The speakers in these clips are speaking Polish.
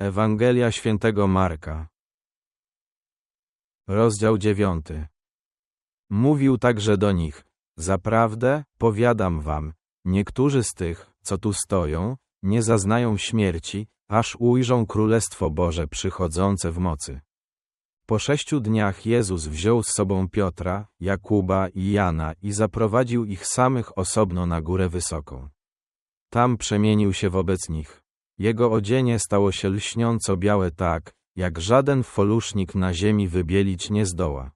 Ewangelia świętego Marka. Rozdział dziewiąty. Mówił także do nich, zaprawdę, powiadam wam, niektórzy z tych, co tu stoją, nie zaznają śmierci, aż ujrzą Królestwo Boże przychodzące w mocy. Po sześciu dniach Jezus wziął z sobą Piotra, Jakuba i Jana i zaprowadził ich samych osobno na górę wysoką. Tam przemienił się wobec nich. Jego odzienie stało się lśniąco białe tak, jak żaden folusznik na ziemi wybielić nie zdoła.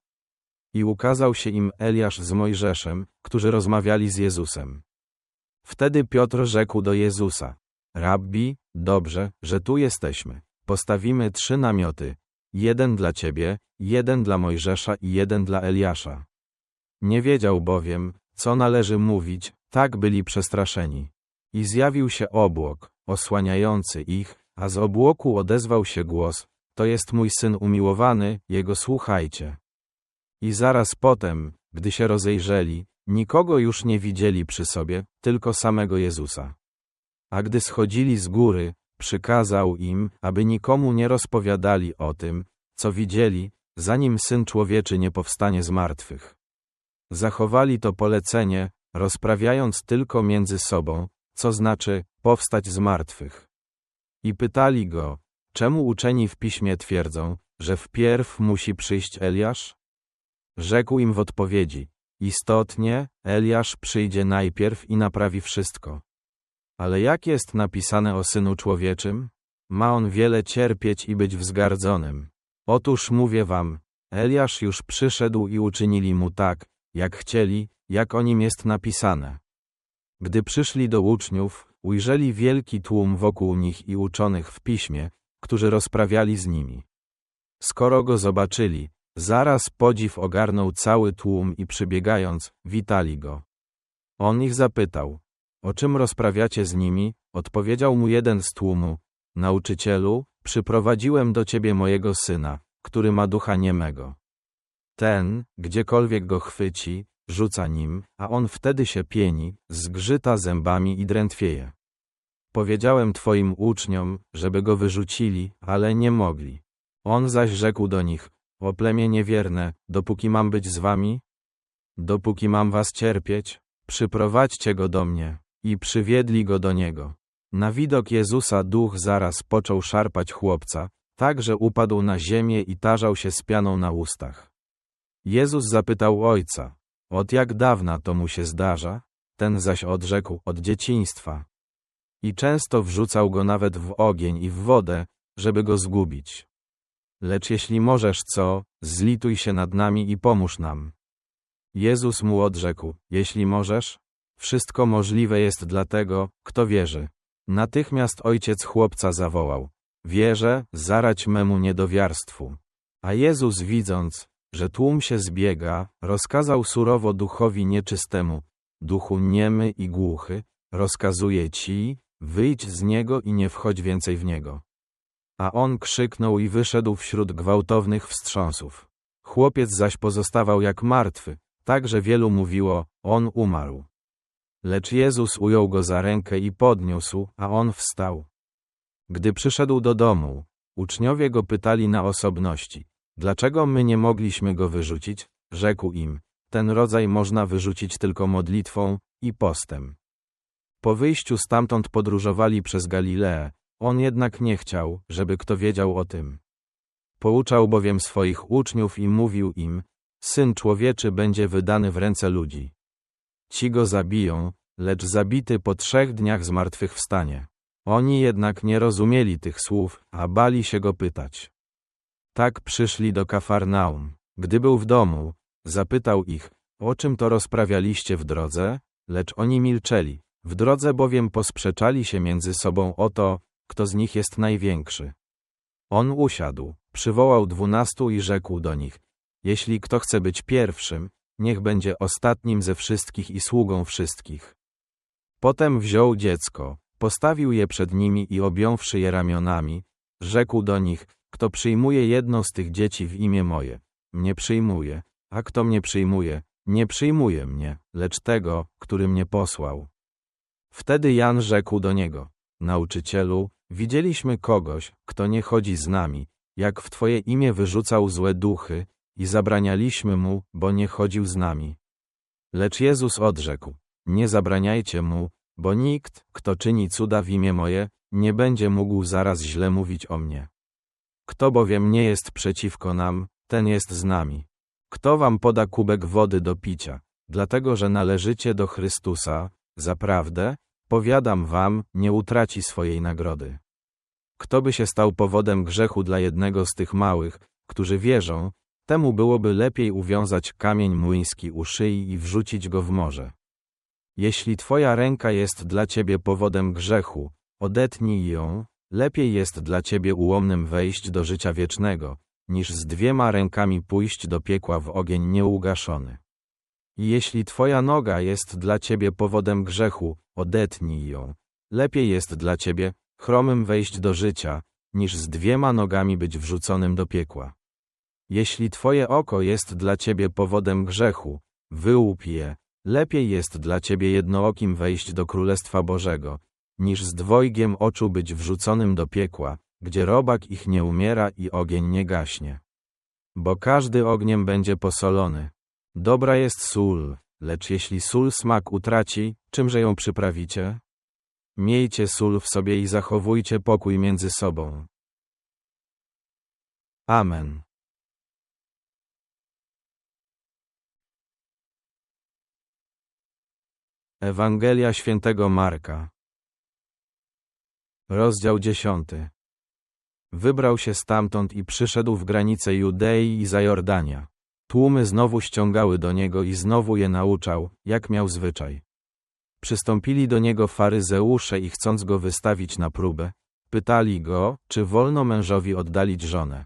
I ukazał się im Eliasz z Mojżeszem, którzy rozmawiali z Jezusem. Wtedy Piotr rzekł do Jezusa, Rabbi, dobrze, że tu jesteśmy. Postawimy trzy namioty, jeden dla ciebie, jeden dla Mojżesza i jeden dla Eliasza. Nie wiedział bowiem, co należy mówić, tak byli przestraszeni. I zjawił się obłok, osłaniający ich, a z obłoku odezwał się głos, to jest mój syn umiłowany, jego słuchajcie. I zaraz potem, gdy się rozejrzeli, nikogo już nie widzieli przy sobie, tylko samego Jezusa. A gdy schodzili z góry, przykazał im, aby nikomu nie rozpowiadali o tym, co widzieli, zanim Syn Człowieczy nie powstanie z martwych. Zachowali to polecenie, rozprawiając tylko między sobą, co znaczy powstać z martwych. I pytali go, czemu uczeni w piśmie twierdzą, że wpierw musi przyjść Eliasz? Rzekł im w odpowiedzi, istotnie, Eliasz przyjdzie najpierw i naprawi wszystko. Ale jak jest napisane o Synu Człowieczym? Ma on wiele cierpieć i być wzgardzonym. Otóż mówię wam, Eliasz już przyszedł i uczynili mu tak, jak chcieli, jak o nim jest napisane. Gdy przyszli do uczniów, ujrzeli wielki tłum wokół nich i uczonych w piśmie, którzy rozprawiali z nimi. Skoro go zobaczyli, zaraz podziw ogarnął cały tłum i przybiegając, witali go. On ich zapytał, o czym rozprawiacie z nimi? Odpowiedział mu jeden z tłumu, nauczycielu, przyprowadziłem do ciebie mojego syna, który ma ducha niemego. Ten, gdziekolwiek go chwyci, rzuca nim, a on wtedy się pieni, zgrzyta zębami i drętwieje. Powiedziałem twoim uczniom, żeby go wyrzucili, ale nie mogli. On zaś rzekł do nich, o plemię niewierne, dopóki mam być z wami? Dopóki mam was cierpieć, przyprowadźcie go do mnie. I przywiedli go do niego. Na widok Jezusa duch zaraz począł szarpać chłopca, tak że upadł na ziemię i tarzał się z pianą na ustach. Jezus zapytał ojca, od jak dawna to mu się zdarza? Ten zaś odrzekł, od dzieciństwa. I często wrzucał go nawet w ogień i w wodę, żeby go zgubić. Lecz jeśli możesz co, zlituj się nad nami i pomóż nam. Jezus mu odrzekł, jeśli możesz, wszystko możliwe jest dla tego, kto wierzy. Natychmiast ojciec chłopca zawołał, wierzę, zarać memu niedowiarstwu. A Jezus widząc, że tłum się zbiega, rozkazał surowo duchowi nieczystemu, duchu niemy i głuchy, rozkazuje ci, wyjdź z niego i nie wchodź więcej w niego. A on krzyknął i wyszedł wśród gwałtownych wstrząsów. Chłopiec zaś pozostawał jak martwy, tak że wielu mówiło, on umarł. Lecz Jezus ujął go za rękę i podniósł, a on wstał. Gdy przyszedł do domu, uczniowie go pytali na osobności, dlaczego my nie mogliśmy go wyrzucić? Rzekł im, ten rodzaj można wyrzucić tylko modlitwą i postem. Po wyjściu stamtąd podróżowali przez Galileę, on jednak nie chciał, żeby kto wiedział o tym. Pouczał bowiem swoich uczniów i mówił im, Syn człowieczy będzie wydany w ręce ludzi. Ci go zabiją, lecz zabity po trzech dniach zmartwychwstanie. Oni jednak nie rozumieli tych słów, a bali się go pytać. Tak przyszli do Kafarnaum. Gdy był w domu, zapytał ich, o czym to rozprawialiście w drodze? Lecz oni milczeli. W drodze bowiem posprzeczali się między sobą o to, kto z nich jest największy. On usiadł, przywołał dwunastu i rzekł do nich, jeśli kto chce być pierwszym, niech będzie ostatnim ze wszystkich i sługą wszystkich. Potem wziął dziecko, postawił je przed nimi i objąwszy je ramionami, rzekł do nich, kto przyjmuje jedno z tych dzieci w imię moje, mnie przyjmuje, a kto mnie przyjmuje, nie przyjmuje mnie, lecz tego, który mnie posłał. Wtedy Jan rzekł do niego, nauczycielu, Widzieliśmy kogoś, kto nie chodzi z nami, jak w Twoje imię wyrzucał złe duchy, i zabranialiśmy mu, bo nie chodził z nami. Lecz Jezus odrzekł, nie zabraniajcie mu, bo nikt, kto czyni cuda w imię moje, nie będzie mógł zaraz źle mówić o mnie. Kto bowiem nie jest przeciwko nam, ten jest z nami. Kto wam poda kubek wody do picia, dlatego że należycie do Chrystusa, zaprawdę, powiadam wam, nie utraci swojej nagrody. Kto by się stał powodem grzechu dla jednego z tych małych, którzy wierzą, temu byłoby lepiej uwiązać kamień młyński u szyi i wrzucić go w morze. Jeśli twoja ręka jest dla ciebie powodem grzechu, odetnij ją, lepiej jest dla ciebie ułomnym wejść do życia wiecznego, niż z dwiema rękami pójść do piekła w ogień nieugaszony. Jeśli twoja noga jest dla ciebie powodem grzechu, odetnij ją. Lepiej jest dla ciebie, chromym wejść do życia, niż z dwiema nogami być wrzuconym do piekła. Jeśli twoje oko jest dla ciebie powodem grzechu, wyłup je, lepiej jest dla ciebie jednookim wejść do Królestwa Bożego, niż z dwojgiem oczu być wrzuconym do piekła, gdzie robak ich nie umiera i ogień nie gaśnie. Bo każdy ogniem będzie posolony. Dobra jest sól, lecz jeśli sól smak utraci, czymże ją przyprawicie? Miejcie sól w sobie i zachowujcie pokój między sobą. Amen. Ewangelia świętego Marka Rozdział dziesiąty Wybrał się stamtąd i przyszedł w granice Judei i Zajordania. Tłumy znowu ściągały do niego i znowu je nauczał, jak miał zwyczaj. Przystąpili do niego faryzeusze i chcąc go wystawić na próbę, pytali go, czy wolno mężowi oddalić żonę.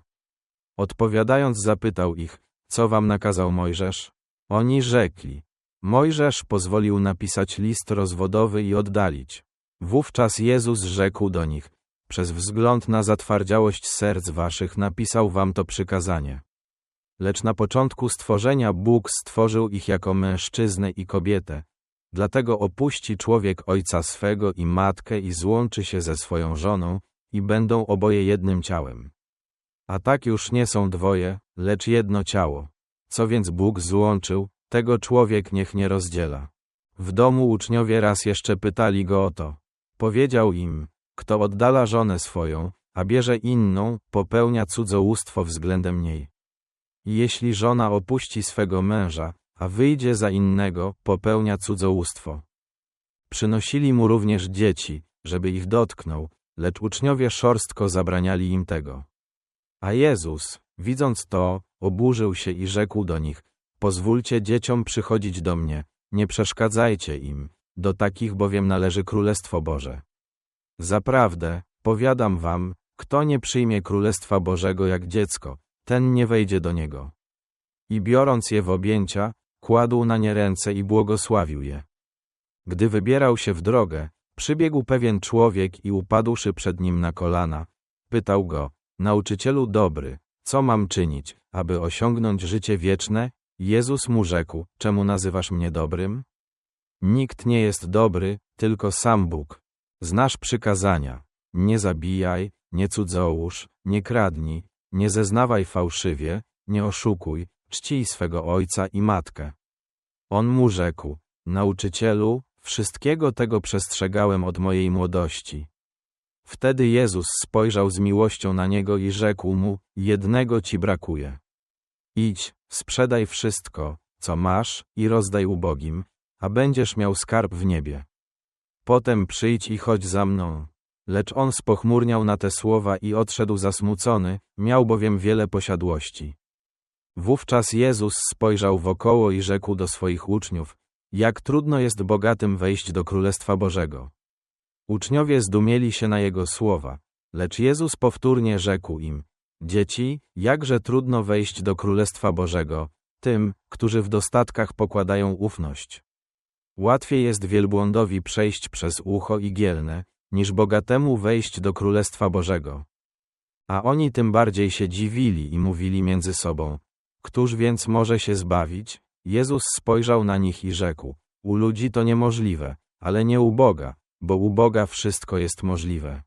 Odpowiadając zapytał ich, co wam nakazał Mojżesz? Oni rzekli, Mojżesz pozwolił napisać list rozwodowy i oddalić. Wówczas Jezus rzekł do nich, przez wzgląd na zatwardziałość serc waszych napisał wam to przykazanie. Lecz na początku stworzenia Bóg stworzył ich jako mężczyznę i kobietę. Dlatego opuści człowiek ojca swego i matkę i złączy się ze swoją żoną, i będą oboje jednym ciałem. A tak już nie są dwoje, lecz jedno ciało. Co więc Bóg złączył, tego człowiek niech nie rozdziela. W domu uczniowie raz jeszcze pytali go o to. Powiedział im, kto oddala żonę swoją, a bierze inną, popełnia cudzołóstwo względem niej. Jeśli żona opuści swego męża, a wyjdzie za innego, popełnia cudzołóstwo. Przynosili mu również dzieci, żeby ich dotknął, lecz uczniowie szorstko zabraniali im tego. A Jezus, widząc to, oburzył się i rzekł do nich, pozwólcie dzieciom przychodzić do mnie, nie przeszkadzajcie im, do takich bowiem należy Królestwo Boże. Zaprawdę, powiadam wam, kto nie przyjmie Królestwa Bożego jak dziecko, ten nie wejdzie do niego. I biorąc je w objęcia, kładł na nie ręce i błogosławił je. Gdy wybierał się w drogę, przybiegł pewien człowiek i upadłszy przed nim na kolana, pytał go, nauczycielu dobry, co mam czynić, aby osiągnąć życie wieczne? Jezus mu rzekł, czemu nazywasz mnie dobrym? Nikt nie jest dobry, tylko sam Bóg. Znasz przykazania. Nie zabijaj, nie cudzołóż, nie kradnij, nie zeznawaj fałszywie, nie oszukuj, czcij swego ojca i matkę. On mu rzekł, nauczycielu, wszystkiego tego przestrzegałem od mojej młodości. Wtedy Jezus spojrzał z miłością na niego i rzekł mu, jednego ci brakuje. Idź, sprzedaj wszystko, co masz, i rozdaj ubogim, a będziesz miał skarb w niebie. Potem przyjdź i chodź za mną. Lecz on spochmurniał na te słowa i odszedł zasmucony, miał bowiem wiele posiadłości. Wówczas Jezus spojrzał wokoło i rzekł do swoich uczniów, jak trudno jest bogatym wejść do Królestwa Bożego. Uczniowie zdumieli się na jego słowa, lecz Jezus powtórnie rzekł im, dzieci, jakże trudno wejść do Królestwa Bożego, tym, którzy w dostatkach pokładają ufność. Łatwiej jest wielbłądowi przejść przez ucho igielne, niż bogatemu wejść do Królestwa Bożego. A oni tym bardziej się dziwili i mówili między sobą, Któż więc może się zbawić? Jezus spojrzał na nich i rzekł, u ludzi to niemożliwe, ale nie u Boga, bo u Boga wszystko jest możliwe.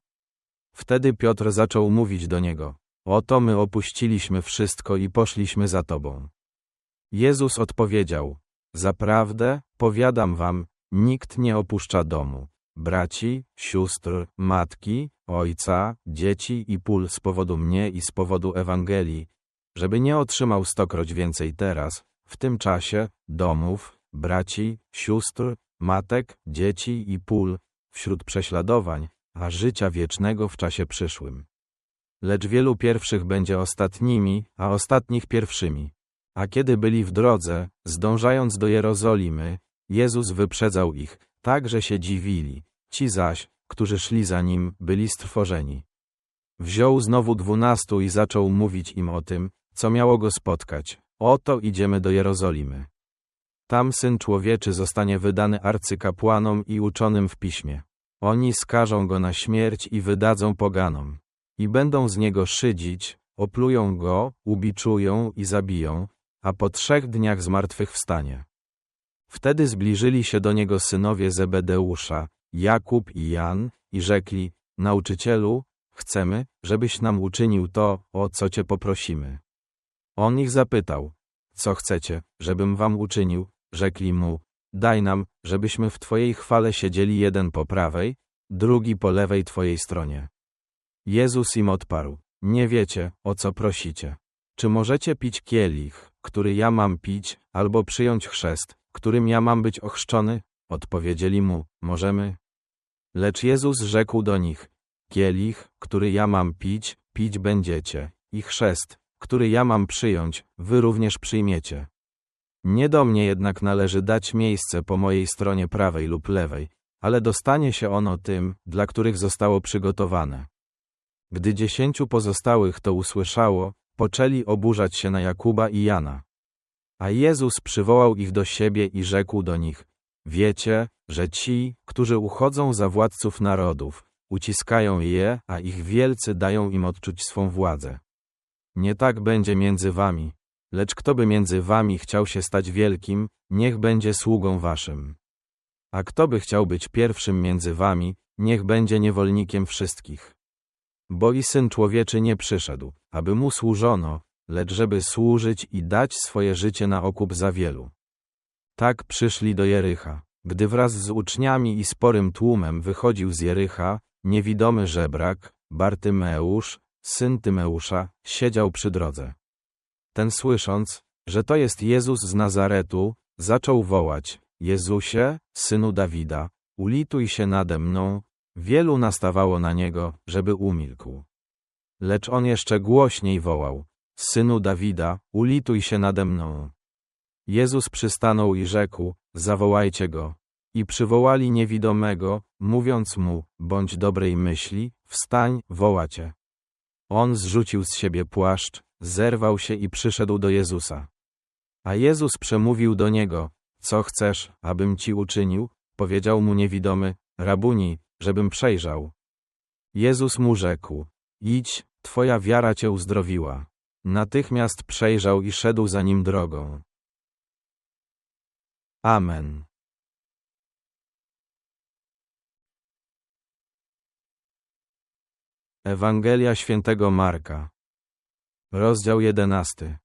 Wtedy Piotr zaczął mówić do niego: Oto my opuściliśmy wszystko i poszliśmy za tobą. Jezus odpowiedział: Zaprawdę, powiadam wam, nikt nie opuszcza domu, braci, sióstr, matki, ojca, dzieci i pól z powodu mnie i z powodu Ewangelii, żeby nie otrzymał stokroć więcej teraz, w tym czasie, domów, braci, sióstr, matek, dzieci i pól, wśród prześladowań, a życia wiecznego w czasie przyszłym. Lecz wielu pierwszych będzie ostatnimi, a ostatnich pierwszymi. A kiedy byli w drodze, zdążając do Jerozolimy, Jezus wyprzedzał ich, tak że się dziwili. Ci zaś, którzy szli za nim, byli strwożeni. Wziął znowu dwunastu i zaczął mówić im o tym, co miało go spotkać. Oto idziemy do Jerozolimy. Tam Syn Człowieczy zostanie wydany arcykapłanom i uczonym w piśmie. Oni skażą go na śmierć i wydadzą poganom. I będą z niego szydzić, oplują go, ubiczują i zabiją, a po trzech dniach zmartwychwstanie. Wtedy zbliżyli się do niego synowie Zebedeusza, Jakub i Jan, i rzekli, Nauczycielu, chcemy, żebyś nam uczynił to, o co cię poprosimy. On ich zapytał, co chcecie, żebym wam uczynił, rzekli mu, daj nam, żebyśmy w twojej chwale siedzieli jeden po prawej, drugi po lewej twojej stronie. Jezus im odparł, nie wiecie, o co prosicie. Czy możecie pić kielich, który ja mam pić, albo przyjąć chrzest, którym ja mam być ochrzczony? Odpowiedzieli mu, możemy. Lecz Jezus rzekł do nich, kielich, który ja mam pić, pić będziecie, i chrzest, który ja mam przyjąć, wy również przyjmiecie. Nie do mnie jednak należy dać miejsce po mojej stronie prawej lub lewej, ale dostanie się ono tym, dla których zostało przygotowane. Gdy dziesięciu pozostałych to usłyszało, poczęli oburzać się na Jakuba i Jana. A Jezus przywołał ich do siebie i rzekł do nich, Wiecie, że ci, którzy uchodzą za władców narodów, uciskają je, a ich wielcy dają im odczuć swą władzę. Nie tak będzie między wami, lecz kto by między wami chciał się stać wielkim, niech będzie sługą waszym. A kto by chciał być pierwszym między wami, niech będzie niewolnikiem wszystkich. Bo i Syn Człowieczy nie przyszedł, aby mu służono, lecz żeby służyć i dać swoje życie na okup za wielu. Tak przyszli do Jericha. Gdy wraz z uczniami i sporym tłumem wychodził z Jericha, niewidomy żebrak, Bartymeusz, syn Tymeusza, siedział przy drodze. Ten słysząc, że to jest Jezus z Nazaretu, zaczął wołać, Jezusie, synu Dawida, ulituj się nade mną, wielu nastawało na niego, żeby umilkł. Lecz on jeszcze głośniej wołał, synu Dawida, ulituj się nade mną. Jezus przystanął i rzekł, zawołajcie go. I przywołali niewidomego, mówiąc mu, bądź dobrej myśli, wstań, wołacie. On zrzucił z siebie płaszcz, zerwał się i przyszedł do Jezusa. A Jezus przemówił do niego, co chcesz, abym ci uczynił? Powiedział mu niewidomy, rabuni, żebym przejrzał. Jezus mu rzekł, idź, twoja wiara cię uzdrowiła. Natychmiast przejrzał i szedł za nim drogą. Amen. Ewangelia świętego Marka. Rozdział jedenasty.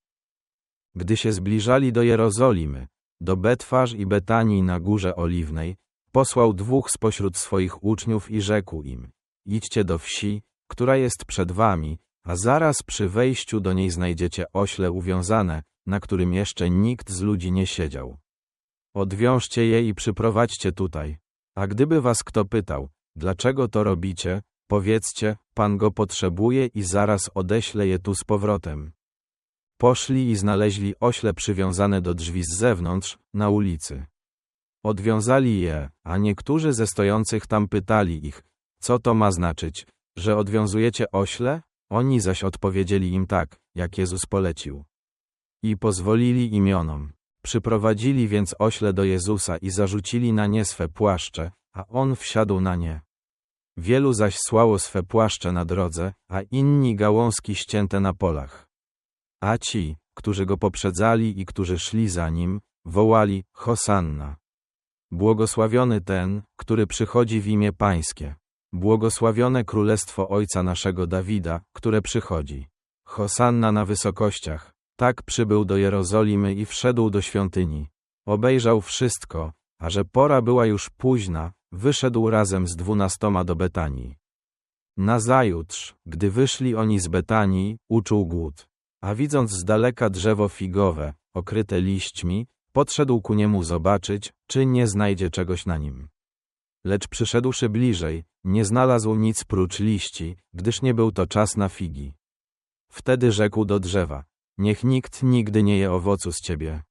Gdy się zbliżali do Jerozolimy, do Betwarz i Betanii na Górze Oliwnej, posłał dwóch spośród swoich uczniów i rzekł im, idźcie do wsi, która jest przed wami, a zaraz przy wejściu do niej znajdziecie ośle uwiązane, na którym jeszcze nikt z ludzi nie siedział. Odwiążcie je i przyprowadźcie tutaj. A gdyby was kto pytał, dlaczego to robicie, powiedzcie, Pan go potrzebuje i zaraz odeślę je tu z powrotem. Poszli i znaleźli ośle przywiązane do drzwi z zewnątrz, na ulicy. Odwiązali je, a niektórzy ze stojących tam pytali ich, co to ma znaczyć, że odwiązujecie ośle? Oni zaś odpowiedzieli im tak, jak Jezus polecił. I pozwolili imionom. Przyprowadzili więc ośle do Jezusa i zarzucili na nie swe płaszcze, a on wsiadł na nie. Wielu zaś słało swe płaszcze na drodze, a inni gałązki ścięte na polach. A ci, którzy go poprzedzali i którzy szli za nim, wołali Hosanna. Błogosławiony ten, który przychodzi w imię Pańskie. Błogosławione królestwo Ojca naszego Dawida, które przychodzi. Hosanna na wysokościach. Tak przybył do Jerozolimy i wszedł do świątyni. Obejrzał wszystko, a że pora była już późna, wyszedł razem z dwunastoma do Betanii. Nazajutrz, gdy wyszli oni z Betanii, uczuł głód. A widząc z daleka drzewo figowe, okryte liśćmi, podszedł ku niemu zobaczyć, czy nie znajdzie czegoś na nim. Lecz przyszedłszy bliżej, nie znalazł nic prócz liści, gdyż nie był to czas na figi. Wtedy rzekł do drzewa, niech nikt nigdy nie je owocu z ciebie.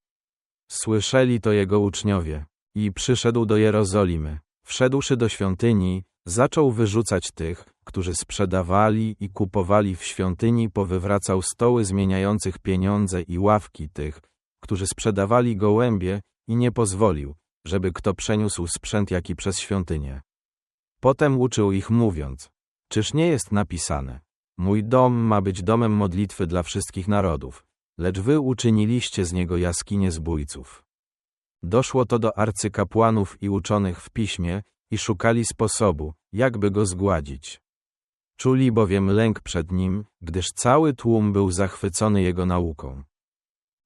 Słyszeli to jego uczniowie. I przyszedł do Jerozolimy. Wszedłszy do świątyni, zaczął wyrzucać tych, którzy sprzedawali i kupowali w świątyni, powywracał stoły zmieniających pieniądze i ławki tych, którzy sprzedawali gołębie i nie pozwolił, żeby kto przeniósł sprzęt jaki przez świątynię. Potem uczył ich mówiąc, czyż nie jest napisane, mój dom ma być domem modlitwy dla wszystkich narodów, lecz wy uczyniliście z niego jaskinie zbójców. Doszło to do arcykapłanów i uczonych w piśmie i szukali sposobu, jakby go zgładzić. Czuli bowiem lęk przed nim, gdyż cały tłum był zachwycony jego nauką.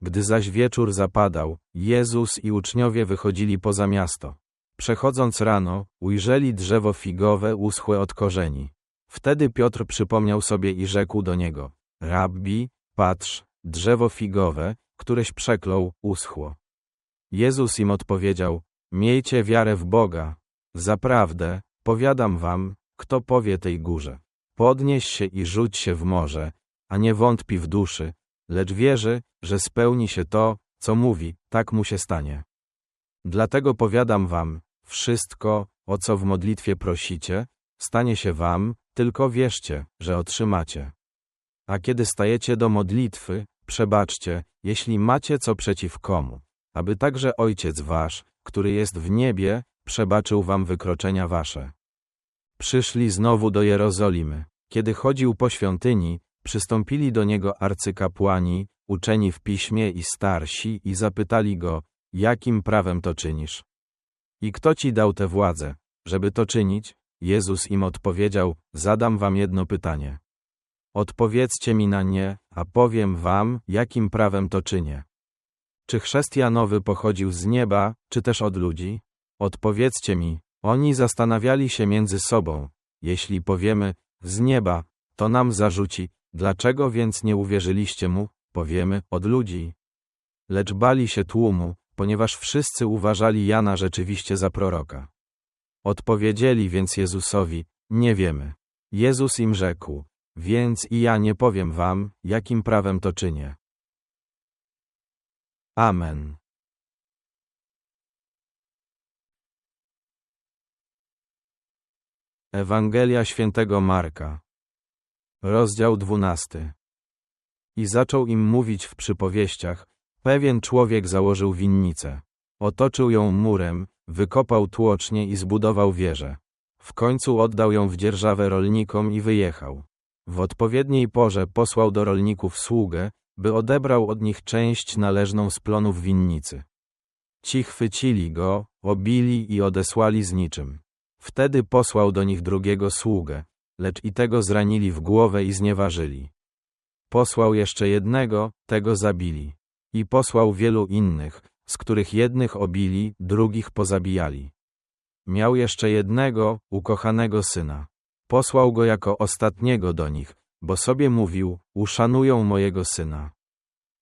Gdy zaś wieczór zapadał, Jezus i uczniowie wychodzili poza miasto. Przechodząc rano, ujrzeli drzewo figowe uschłe od korzeni. Wtedy Piotr przypomniał sobie i rzekł do niego: Rabbi, patrz, drzewo figowe, któreś przeklął, uschło. Jezus im odpowiedział: Miejcie wiarę w Boga. Zaprawdę, powiadam wam, kto powie tej górze: Podnieś się i rzuć się w morze, a nie wątpi w duszy, lecz wierzy, że spełni się to, co mówi, tak mu się stanie. Dlatego powiadam wam, wszystko, o co w modlitwie prosicie, stanie się wam, tylko wierzcie, że otrzymacie. A kiedy stajecie do modlitwy, przebaczcie, jeśli macie co przeciw komu, aby także Ojciec wasz, który jest w niebie, przebaczył wam wykroczenia wasze. Przyszli znowu do Jerozolimy. Kiedy chodził po świątyni, przystąpili do niego arcykapłani, uczeni w piśmie i starsi i zapytali go, jakim prawem to czynisz? I kto ci dał tę władzę, żeby to czynić? Jezus im odpowiedział, zadam wam jedno pytanie. Odpowiedzcie mi na nie, a powiem wam, jakim prawem to czynię. Czy chrześcijanowy pochodził z nieba, czy też od ludzi? Odpowiedzcie mi. Oni zastanawiali się między sobą. Jeśli powiemy, z nieba, to nam zarzuci, dlaczego więc nie uwierzyliście mu, powiemy, od ludzi. Lecz bali się tłumu, ponieważ wszyscy uważali Jana rzeczywiście za proroka. Odpowiedzieli więc Jezusowi, nie wiemy. Jezus im rzekł, więc i ja nie powiem wam, jakim prawem to czynię. Amen. Ewangelia świętego Marka. Rozdział dwunasty. I zaczął im mówić w przypowieściach, pewien człowiek założył winnicę. Otoczył ją murem, wykopał tłocznie i zbudował wieżę. W końcu oddał ją w dzierżawę rolnikom i wyjechał. W odpowiedniej porze posłał do rolników sługę, by odebrał od nich część należną z plonów winnicy. Ci chwycili go, obili i odesłali z niczym. Wtedy posłał do nich drugiego sługę, lecz i tego zranili w głowę i znieważyli. Posłał jeszcze jednego, tego zabili. I posłał wielu innych, z których jednych obili, drugich pozabijali. Miał jeszcze jednego, ukochanego syna. Posłał go jako ostatniego do nich, bo sobie mówił, uszanują mojego syna.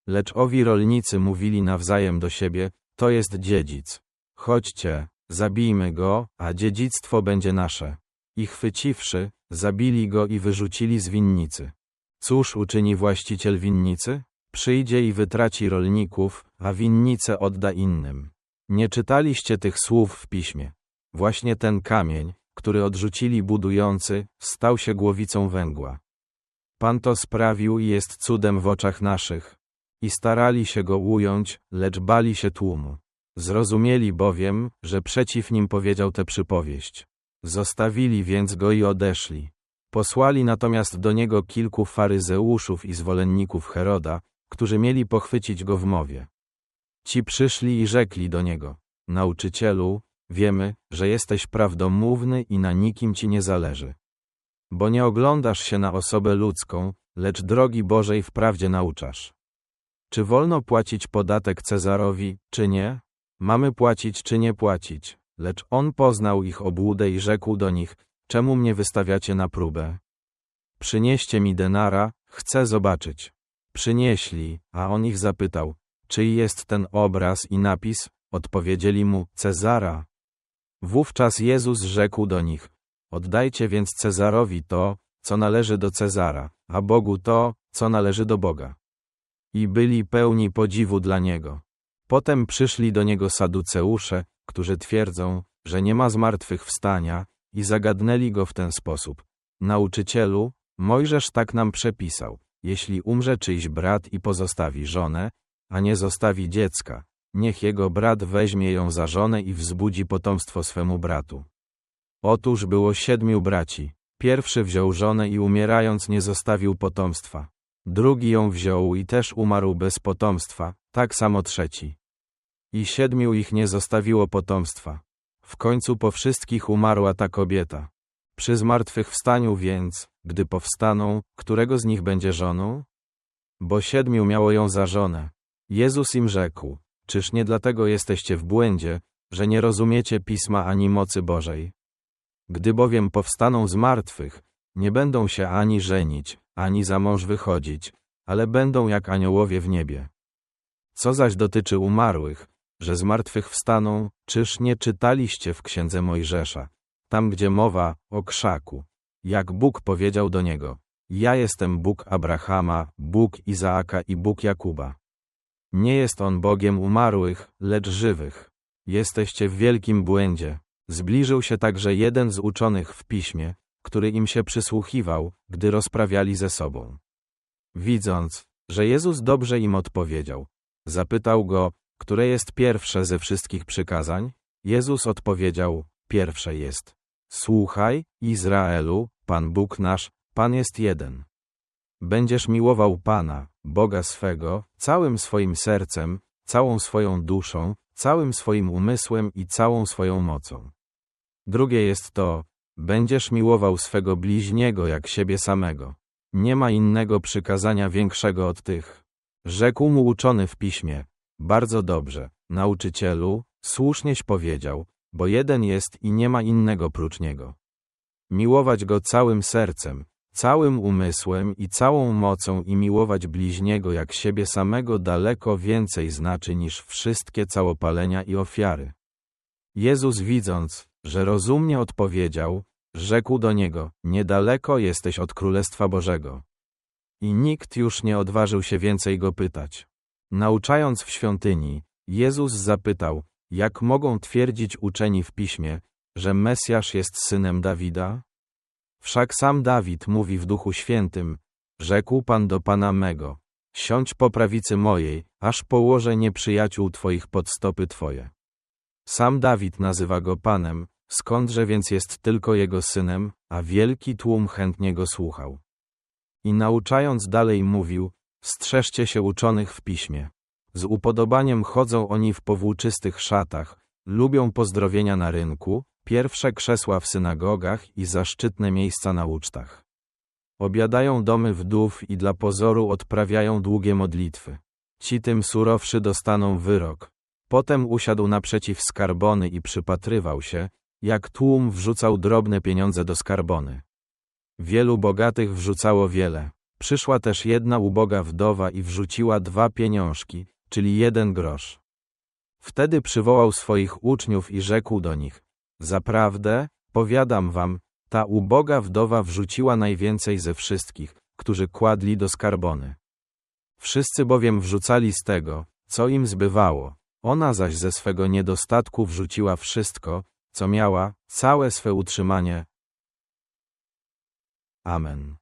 Lecz owi rolnicy mówili nawzajem do siebie, to jest dziedzic. Chodźcie, zabijmy go, a dziedzictwo będzie nasze. I chwyciwszy, zabili go i wyrzucili z winnicy. Cóż uczyni właściciel winnicy? Przyjdzie i wytraci rolników, a winnicę odda innym. Nie czytaliście tych słów w piśmie. Właśnie ten kamień, który odrzucili budujący, stał się głowicą węgła. Pan to sprawił i jest cudem w oczach naszych. I starali się go ująć, lecz bali się tłumu. Zrozumieli bowiem, że przeciw nim powiedział tę przypowieść. Zostawili więc go i odeszli. Posłali natomiast do niego kilku faryzeuszów i zwolenników Heroda, którzy mieli pochwycić go w mowie. Ci przyszli i rzekli do niego, nauczycielu, wiemy, że jesteś prawdomówny i na nikim ci nie zależy. Bo nie oglądasz się na osobę ludzką, lecz drogi Bożej wprawdzie nauczasz. Czy wolno płacić podatek Cezarowi, czy nie? Mamy płacić czy nie płacić? Lecz on poznał ich obłudę i rzekł do nich, czemu mnie wystawiacie na próbę? Przynieście mi denara, chcę zobaczyć. Przynieśli, a on ich zapytał, czyj jest ten obraz i napis? Odpowiedzieli mu, Cezara. Wówczas Jezus rzekł do nich, oddajcie więc Cezarowi to, co należy do Cezara, a Bogu to, co należy do Boga. I byli pełni podziwu dla Niego. Potem przyszli do Niego saduceusze, którzy twierdzą, że nie ma zmartwychwstania, i zagadnęli Go w ten sposób. Nauczycielu, Mojżesz tak nam przepisał, jeśli umrze czyjś brat i pozostawi żonę, a nie zostawi dziecka, niech jego brat weźmie ją za żonę i wzbudzi potomstwo swemu bratu. Otóż było siedmiu braci. Pierwszy wziął żonę i umierając nie zostawił potomstwa. Drugi ją wziął i też umarł bez potomstwa, tak samo trzeci. I siedmiu ich nie zostawiło potomstwa. W końcu po wszystkich umarła ta kobieta. Przy zmartwychwstaniu więc, gdy powstaną, którego z nich będzie żoną? Bo siedmiu miało ją za żonę. Jezus im rzekł, czyż nie dlatego jesteście w błędzie, że nie rozumiecie Pisma ani mocy Bożej? Gdy bowiem powstaną z martwych, nie będą się ani żenić, ani za mąż wychodzić, ale będą jak aniołowie w niebie. Co zaś dotyczy umarłych, że z martwych wstaną, czyż nie czytaliście w księdze Mojżesza, tam gdzie mowa o krzaku, jak Bóg powiedział do niego, ja jestem Bóg Abrahama, Bóg Izaaka i Bóg Jakuba. Nie jest on Bogiem umarłych, lecz żywych. Jesteście w wielkim błędzie. Zbliżył się także jeden z uczonych w piśmie, który im się przysłuchiwał, gdy rozprawiali ze sobą. Widząc, że Jezus dobrze im odpowiedział, zapytał go, które jest pierwsze ze wszystkich przykazań? Jezus odpowiedział, pierwsze jest. Słuchaj, Izraelu, Pan Bóg nasz, Pan jest jeden. Będziesz miłował Pana, Boga swego, całym swoim sercem, całą swoją duszą, całym swoim umysłem i całą swoją mocą. Drugie jest to, będziesz miłował swego bliźniego jak siebie samego. Nie ma innego przykazania większego od tych. Rzekł mu uczony w piśmie, bardzo dobrze, nauczycielu, słusznieś powiedział, bo jeden jest i nie ma innego prócz niego. Miłować go całym sercem, całym umysłem i całą mocą i miłować bliźniego jak siebie samego daleko więcej znaczy niż wszystkie całopalenia i ofiary. Jezus widząc, że rozumnie odpowiedział, rzekł do niego, niedaleko jesteś od Królestwa Bożego. I nikt już nie odważył się więcej go pytać. Nauczając w świątyni, Jezus zapytał, jak mogą twierdzić uczeni w piśmie, że Mesjasz jest synem Dawida? Wszak sam Dawid mówi w Duchu Świętym, rzekł Pan do Pana mego, siądź po prawicy mojej, aż położę nieprzyjaciół Twoich pod stopy Twoje. Sam Dawid nazywa go Panem, skądże więc jest tylko jego synem, a wielki tłum chętnie go słuchał. I nauczając dalej mówił, strzeżcie się uczonych w piśmie. Z upodobaniem chodzą oni w powłóczystych szatach, lubią pozdrowienia na rynku, pierwsze krzesła w synagogach i zaszczytne miejsca na ucztach. Obiadają domy wdów i dla pozoru odprawiają długie modlitwy. Ci tym surowszy dostaną wyrok. Potem usiadł naprzeciw skarbony i przypatrywał się, jak tłum wrzucał drobne pieniądze do skarbony. Wielu bogatych wrzucało wiele. Przyszła też jedna uboga wdowa i wrzuciła dwa pieniążki, czyli jeden grosz. Wtedy przywołał swoich uczniów i rzekł do nich, Zaprawdę, powiadam wam, ta uboga wdowa wrzuciła najwięcej ze wszystkich, którzy kładli do skarbony. Wszyscy bowiem wrzucali z tego, co im zbywało, ona zaś ze swego niedostatku wrzuciła wszystko, co miała, całe swe utrzymanie. Amen.